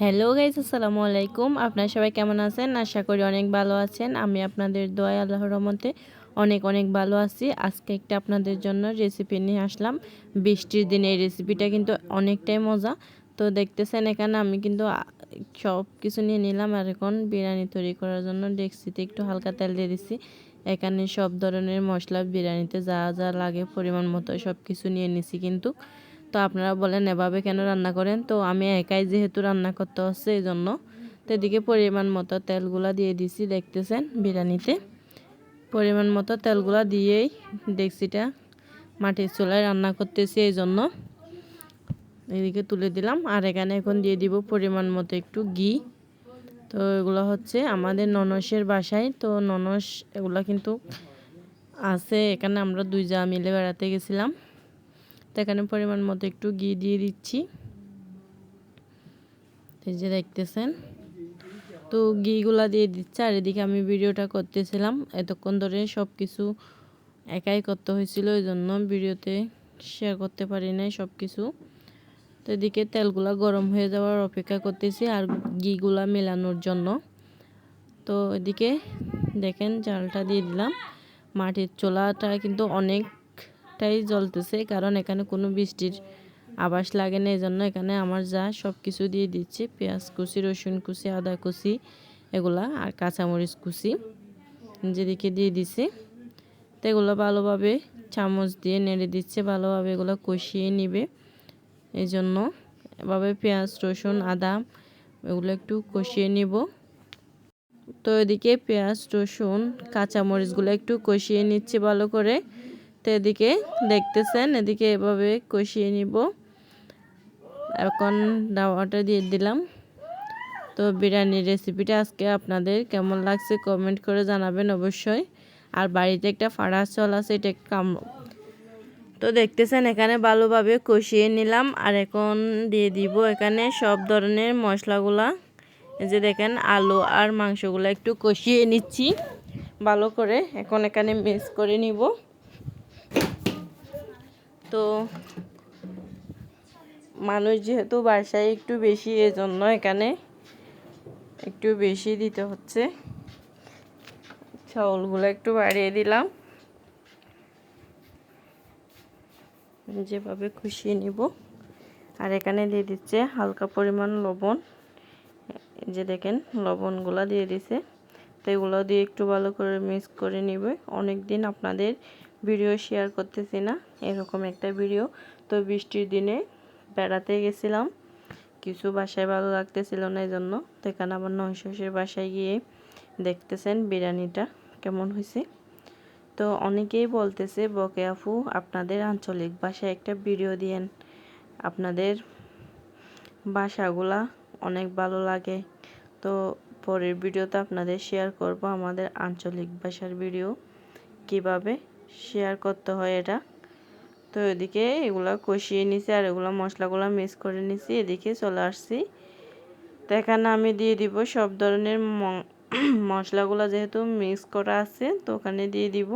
Hello guys আসসালামু আলাইকুম। আপনারা সবাই কেমন আছেন? আশা করি অনেক ভালো আছেন। আমি আপনাদের দোয়া আল্লাহ রহমতে অনেক অনেক ভালো আছি। আজকে একটা আপনাদের জন্য রেসিপি নিয়ে আসলাম। বৃষ্টির দিনে এই রেসিপিটা কিন্তু অনেকটাই মজা। তো দেখতেছেন এখানে আমি কিন্তু সব কিছু নিয়ে নিলাম। আর এখন বিরিয়ানি তৈরি করার জন্য ডেক্সিতে একটু হালকা তেল দিয়ে দিচ্ছি এখানে সব ধরনের মশলা বিরিয়ানিতে যা যা লাগে, পরিমাণ মতো সব কিছু নিয়ে নিছি কিন্তু। তো আপনারা বলেন, এভাবে কেন রান্না করেন? তো আমি একাই যেহেতু রান্না করতে হচ্ছে এই জন্য। তো এদিকে পরিমাণ মতো তেলগুলা দিয়ে দিছি, দেখতেছেন বিরিয়ানিতে। পরিমাণ মতো তেলগুলা দিয়েই ডেক্সিটা মাটির চুলায় রান্না করতেছি এই জন্য। এদিকে তুলে দিলাম, আর এখানে এখন দিয়ে দিব পরিমাণ মতো একটু ঘি। তো এগুলো হচ্ছে আমাদের ননসের বাসায়, তো ননস এগুলো কিন্তু আছে। এখানে আমরা দুই যা মিলে বেড়াতে গেছিলাম। তো এখানে পরিমাণ মতো একটু ঘি দিয়ে দিচ্ছি। এই যে দেখতেছেন। তো ঘিগুলা দিয়ে দিচ্ছে, আর এদিকে আমি ভিডিওটা করতেছিলাম। এতক্ষণ ধরে সব কিছু একাই করতে হয়েছিল ওই জন্য ভিডিওতে শেয়ার করতে পারি নাই সব কিছু তো এদিকে তেলগুলা গরম হয়ে যাওয়ার অপেক্ষা করতেছি, আর ঘিগুলা মেলানোর জন্য। তো এদিকে দেখেন চালটা দিয়ে দিলাম। মাটির চোলাটা কিন্তু অনেক অনেকটাই জ্বলতেছে, কারণ এখানে কোনো বৃষ্টির আবাস লাগে না এই জন্য এখানে আমার যা সব কিছু দিয়ে দিচ্ছে, পেঁয়াজ কুচি, রসুন কুচি, আদা কুচি, এগুলা আর কাঁচামরিচ কুচি যেদিকে দিয়ে দিছে। তো এগুলো ভালোভাবে চামচ দিয়ে নেড়ে দিচ্ছে, ভালোভাবে এগুলো কষিয়ে নিবে। এই জন্য এভাবে পেঁয়াজ, রসুন, আদা এগুলো একটু কষিয়ে নিব। তো এদিকে পেঁয়াজ, রসুন, কাঁচামরিচগুলো একটু কষিয়ে নিচ্ছে ভালো করে। তো এদিকে দেখতেছেন, এদিকে এভাবে কষিয়ে নিব। এখন দাওয়াটা দিয়ে দিলাম। তো বিরিয়ানির রেসিপিটা আজকে আপনাদের কেমন লাগছে কমেন্ট করে জানাবেন অবশ্যই। আর বাড়িতে একটা ফাড়া চল আছে, এটা কাম তো দেখতেছেন, এখানে ভালোভাবে কষিয়ে নিলাম। আর এখন দিয়ে দিব এখানে সব ধরনের মশলাগুলা। এই যে দেখেন, আলু আর মাংসগুলো একটু কষিয়ে নিচ্ছি ভালো করে। এখন এখানে মিক্স করে নিব। তো মানুষ যেহেতু বাসায় একটু বেশি, এজন্য এখানে একটু বেশি দিতে হচ্ছে। চাউলগুলো একটু বাড়িয়ে দিলাম। যেভাবে খুশিয়ে নিব। আর এখানে দিয়ে দিচ্ছে হালকা পরিমাণ লবণ। যে দেখেন, লবণগুলো দিয়ে দিছে। তো এগুলো দিয়ে একটু ভালো করে মিক্স করে নিবে। অনেক দিন আপনাদের ভিডিও শেয়ার করতেছি না, এরকম একটা ভিডিও তো বৃষ্টির দিনে বেড়াতে গেছিলাম, কিছু বাসায় ভালো লাগতেছিল না এই জন্য তো এখানে আবার নয়শোশের বাসায় গিয়ে দেখতেছেন বিরিয়ানিটা, কেমন হয়েছে? তো অনেকেই বলতেছে, বকে আফু আপনাদের আঞ্চলিক ভাষায় একটা ভিডিও দিয়েন। আপনাদের বাসাগুলা অনেক ভালো লাগে। তো পরের ভিডিওতে আপনাদের শেয়ার করব আমাদের আঞ্চলিক ভাষার ভিডিও কীভাবে শেয়ার করতে হয় এটা। তো এদিকে এগুলো কষিয়ে নিছি আর এগুলো মশলাগুলো মিক্স করে নিছি, এদিকে চলে আসছি। তো এখানে আমি দিয়ে দিব সব ধরনের মশলাগুলো যেহেতু মিক্স করা আছে, তো ওখানে দিয়ে দিব।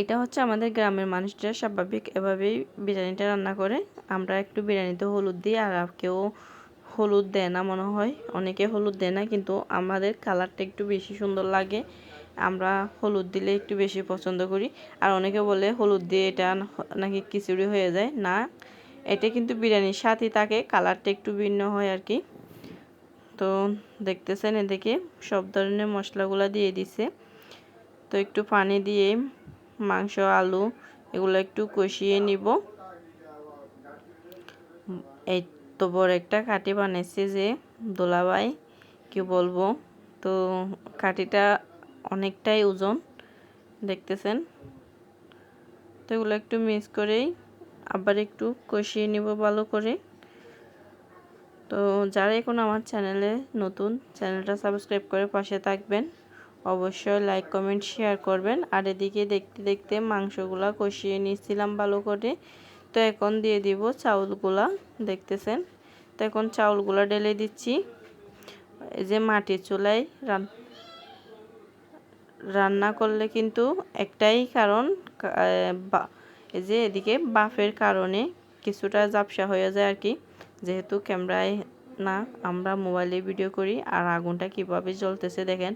এটা হচ্ছে আমাদের গ্রামের মানুষরা স্বাভাবিক এভাবেই বিরিয়ানিটা রান্না করে। আমরা একটু বিরিয়ানিতে হলুদ দিই আর কেউ হলুদ দেয় না মনে হয়। অনেকে হলুদ দেয় না, কিন্তু আমাদের কালারটা একটু বেশি সুন্দর লাগে। আমরা হলুদ দিলে একটু বেশি পছন্দ করি। আর অনেকে বলে হলুদ দিয়ে এটা নাকি খিচুড়ি হয়ে যায়। না, এটা কিন্তু বিরিয়ানির সাথে থাকে, কালারটা একটু ভিন্ন হয় আর কি। তো দেখতেছেন এদিকে সব ধরনের মশলাগুলো দিয়ে দিছে। তো একটু পানি দিয়ে মাংস, আলু এগুলো একটু কষিয়ে নিব। এই তো বড় একটা কাটি বানাইছে যে দোলাবাই, কি বলব? তো কাটিটা অনেকটাই ওজন, দেখতেছেন? তো এগুলো একটু মিক্স করেই আবার একটু কষিয়ে নিব ভালো করে। তো যারা এখন আমার চ্যানেলে নতুন, চ্যানেলটা সাবস্ক্রাইব করে পাশে থাকবেন, অবশ্যই লাইক, কমেন্ট, শেয়ার করবেন। আর এদিকে দেখতে দেখতে মাংসগুলা কষিয়ে নিয়েছিলাম ভালো করে। তো এখন দিয়ে দিব চাউলগুলা, দেখতেছেন? তো এখন চাউলগুলা ঢেলে দিচ্ছি। এই যে মাটির চুলায় রান রান্না করলে কিন্তু একটাই কারণ এই যে এদিকে বাফের কারণে কিছুটা জাপসা হয়ে যায় আর কি। যেহেতু ক্যামেরায় না, আমরা মোবাইলে ভিডিও করি আর আগুনটা কীভাবে জ্বলতেছে দেখেন।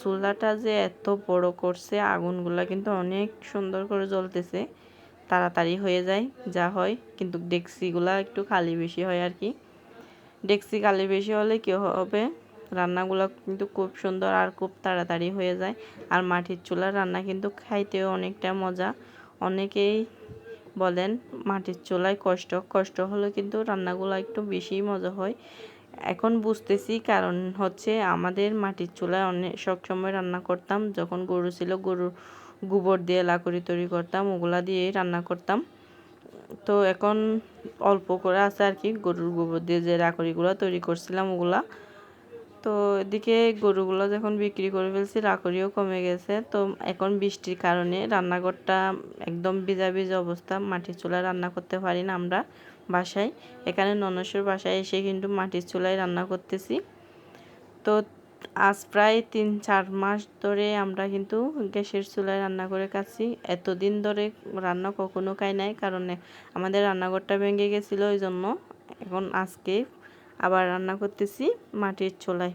চুলাটা যে এত বড় করছে, আগুনগুলা কিন্তু অনেক সুন্দর করে জ্বলতেছে। তাড়াতাড়ি হয়ে যায়, যা হয়। কিন্তু ডেক্সিগুলা একটু খালি বেশি হয় আর কি। ডেক্সি খালি বেশি হলে কী হবে? রান্নাগুলো কিন্তু খুব সুন্দর আর খুব তাড়াতাড়ি হয়ে যায়। আর মাটির চুলার রান্না কিন্তু খাইতেও অনেকটা মজা। অনেকেই বলেন মাটির চুলায় কষ্ট কষ্ট হলে কিন্তু রান্নাগুলো একটু বেশি মজা হয়। এখন বুঝতেছি কারণ হচ্ছে আমাদের মাটির চুলায় অনেক সবসময় রান্না করতাম। যখন গরু ছিল গরুর গোবর দিয়ে লাকড়ি তৈরি করতাম, ওগুলা দিয়ে রান্না করতাম। তো এখন অল্প করে আছে আর কি। গরুর গোবর দিয়ে যে লাকড়িগুলো তৈরি করছিলাম, ওগুলা তো এদিকে গরুগুলো যখন বিক্রি করে ফেলছি রাকড়িও কমে গেছে। তো এখন বৃষ্টির কারণে রান্নাঘরটা একদম ভিজা ভিজা অবস্থা। মাটির চুলায় রান্না করতে পারি না আমরা বাসায়। এখানে ননসের বাসায় এসে কিন্তু মাটির চুলায় রান্না করতেছি। তো আজ প্রায় তিন, চার মাস ধরে আমরা কিন্তু গ্যাসের চুলায় রান্না করে খাচ্ছি। এতদিন ধরে রান্না কখনো খাই নাই, কারণে আমাদের রান্নাঘরটা ভেঙে গেছিল ওই জন্য এখন আজকে আবার রান্না করতেছি মাটির চুলায়।